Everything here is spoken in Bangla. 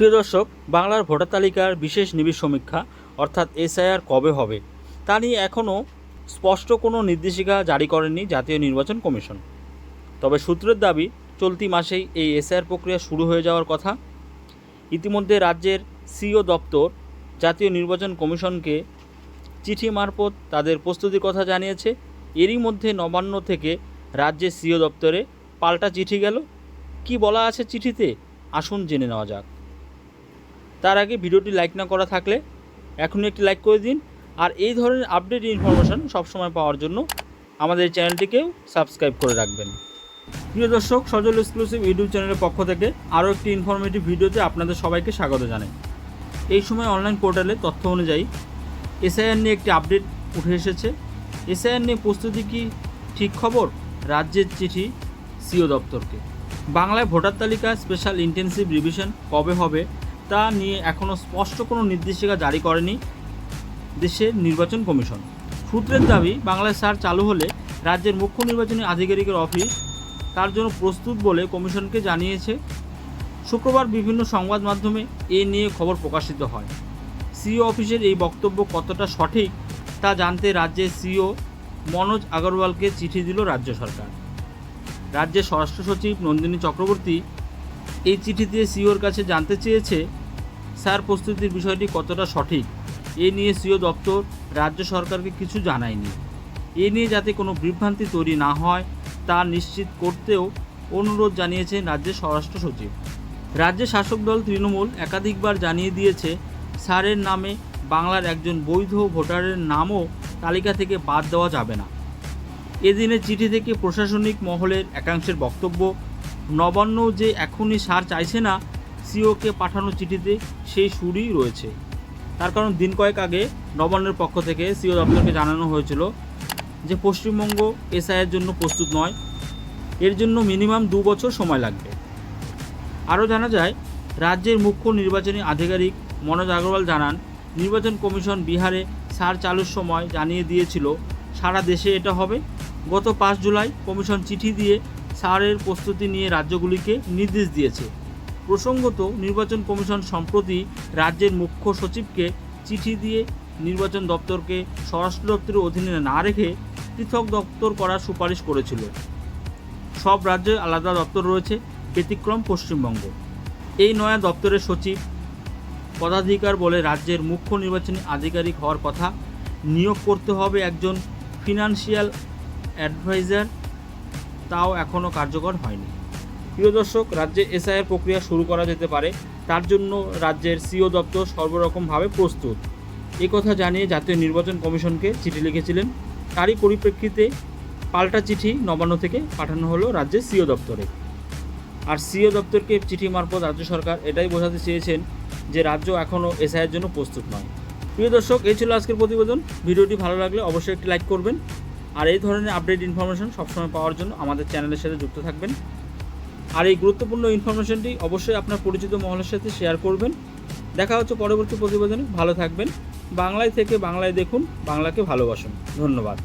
প্রিয় দর্শক, বাংলার ভোটার তালিকার বিশেষ নিবিড় সমীক্ষা, অর্থাৎ এসআইআর কবে হবে, তা নিয়ে এখনও স্পষ্ট কোনো নির্দেশিকা জারি করেনি জাতীয় নির্বাচন কমিশন। তবে সূত্রের দাবি, চলতি মাসেই এই এসআইআর প্রক্রিয়া শুরু হয়ে যাওয়ার কথা। ইতিমধ্যে রাজ্যের সিও দপ্তর জাতীয় নির্বাচন কমিশনকে চিঠি মারফত তাদের প্রস্তুতির কথা জানিয়েছে। এরই মধ্যে নবান্ন থেকে রাজ্যের সিও দপ্তরে পাল্টা চিঠি গেল। কি বলা আছে চিঠিতে? আসুন জেনে নেওয়া যাক। তার আগে ভিডিওটি লাইক না করা থাকলে এখনই একটি লাইক করে দিন। আর এই ধরনের আপডেট ইনফরমেশন সবসময় পাওয়ার জন্য আমাদের চ্যানেলটিকেও সাবস্ক্রাইব করে রাখবেন। প্রিয় দর্শক, সজল এক্সক্লুসিভ ইউটিউব চ্যানেলের পক্ষ থেকে আরও একটি ইনফরমেটিভ ভিডিওতে আপনাদের সবাইকে স্বাগত জানাই। এই সময় অনলাইন পোর্টালে তথ্য অনুযায়ী এসআইআর নিয়ে একটি আপডেট উঠে এসেছে। এসআইআর নিয়ে প্রস্তুতি কি ঠিক খবর? রাজ্যের চিঠি সিও দপ্তরকে। বাংলায় ভোটার তালিকা স্পেশাল ইন্টেন্সিভ রিভিশন কবে হবে? তা নিয়ে এখনও স্পষ্ট কোনো নির্দেশিকা জারি করেনি দেশের নির্বাচন কমিশন। সূত্রের দাবি, বাংলায় সার চালু হলে রাজ্যের মুখ্য নির্বাচনী আধিকারিকের অফিস তার জন্য প্রস্তুত বলে কমিশনকে জানিয়েছে। শুক্রবার বিভিন্ন সংবাদ মাধ্যমে এ নিয়ে খবর প্রকাশিত হয়। সিও অফিসের এই বক্তব্য কতটা সঠিক তা জানতে রাজ্যের সিও মনোজ আগরওয়ালকে চিঠি দিল রাজ্য সরকার। রাজ্যের স্বরাষ্ট্র সচিব নন্দিনী চক্রবর্তী এই চিঠিতে সিওর কাছে জানতে চেয়েছে স্যার, প্রস্তুতির বিষয়টি কতটা সঠিক? এ নিয়ে সিও দপ্তর রাজ্য সরকারকে কিছু জানায়নি। এ নিয়ে যাতে কোনো বিভ্রান্তি তৈরি না হয়, তা নিশ্চিত করতেও অনুরোধ জানিয়েছেন রাজ্যের স্বরাষ্ট্র সচিব। রাজ্যের শাসক দল তৃণমূল একাধিকবার জানিয়ে দিয়েছে, স্যারের নামে বাংলার একজন বৈধ ভোটারের নামও তালিকা থেকে বাদ দেওয়া যাবে না। এদিনের চিঠি থেকে প্রশাসনিক মহলের একাংশের বক্তব্য নবান্ন যে এখনই সার চাইছে না সিওকে পাঠানো চিঠিতে সেই সুরই রয়েছে। তার কারণ দিন কয়েক আগে নবান্নের পক্ষ থেকে সিও দপ্তরকে জানানো হয়েছিল যে পশ্চিমবঙ্গ এসআইয়ের জন্য প্রস্তুত নয়। এর জন্য মিনিমাম দু বছর সময় লাগবে। আরও জানা যায়, রাজ্যের মুখ্য নির্বাচনী আধিকারিক মনোজ আগরওয়াল জানান, নির্বাচন কমিশন বিহারে সার চালুর সময় জানিয়ে দিয়েছিল, সারা দেশে এটা হবে। গত পাঁচ জুলাই কমিশন চিঠি দিয়ে সারের প্রস্তুতি নিয়ে রাজ্যগুলিকে নির্দেশ দিয়েছে। প্রসঙ্গত নির্বাচন কমিশন সম্প্রতি রাজ্যের মুখ্য সচিবকে চিঠি দিয়ে নির্বাচন দপ্তরকে স্বরাষ্ট্র দপ্তরের অধীনে না রেখে পৃথক দপ্তর করার সুপারিশ করেছিল। সব রাজ্যে আলাদা দপ্তর রয়েছে, ব্যতিক্রম পশ্চিমবঙ্গ। এই নয়া দপ্তরের সচিব, পদাধিকার বলে রাজ্যের মুখ্য নির্বাচনী আধিকারিক হওয়ার কথা নিয়োগ করতে হবে একজন ফিনান্সিয়াল অ্যাডভাইজার, তাও এখনও কার্যকর হয়নি। প্রিয় দর্শক, রাজ্যে এসআইআর প্রক্রিয়া শুরু করা যেতে পারে। তার জন্য রাজ্যের সিও দপ্তর সর্বরকমভাবে প্রস্তুত। এই কথা জানিয়ে জাতীয় নির্বাচন কমিশনকে চিঠি লিখেছিলেন। তারই পরিপ্রেক্ষিতে পাল্টা চিঠি নবান্ন থেকে পাঠানো হলো রাজ্যের সিও দপ্তরে। আর সিও দপ্তরকে চিঠি মারফত রাজ্য সরকার এটাই বোঝাতে চেয়েছেন যে রাজ্য এখনও এসআইয়ের জন্য প্রস্তুত নয়। প্রিয় দর্শক, এই ছিল আজকের প্রতিবেদন। ভিডিওটি ভালো লাগলে অবশ্যই একটি লাইক করবেন। আর এই ধরনের আপডেট ইনফরমেশন সবসময় পাওয়ার জন্য আমাদের চ্যানেলের সাথে যুক্ত থাকবেন। আর এই গুরুত্বপূর্ণ ইনফরমেশনটি অবশ্যই আপনার পরিচিত মহলের সাথে শেয়ার করবেন। দেখা হচ্ছে পরবর্তী প্রতিবেদনে। ভালো থাকবেন। বাংলায় থেকে বাংলায় দেখুন। বাংলাকে ভালোবাসুন। ধন্যবাদ।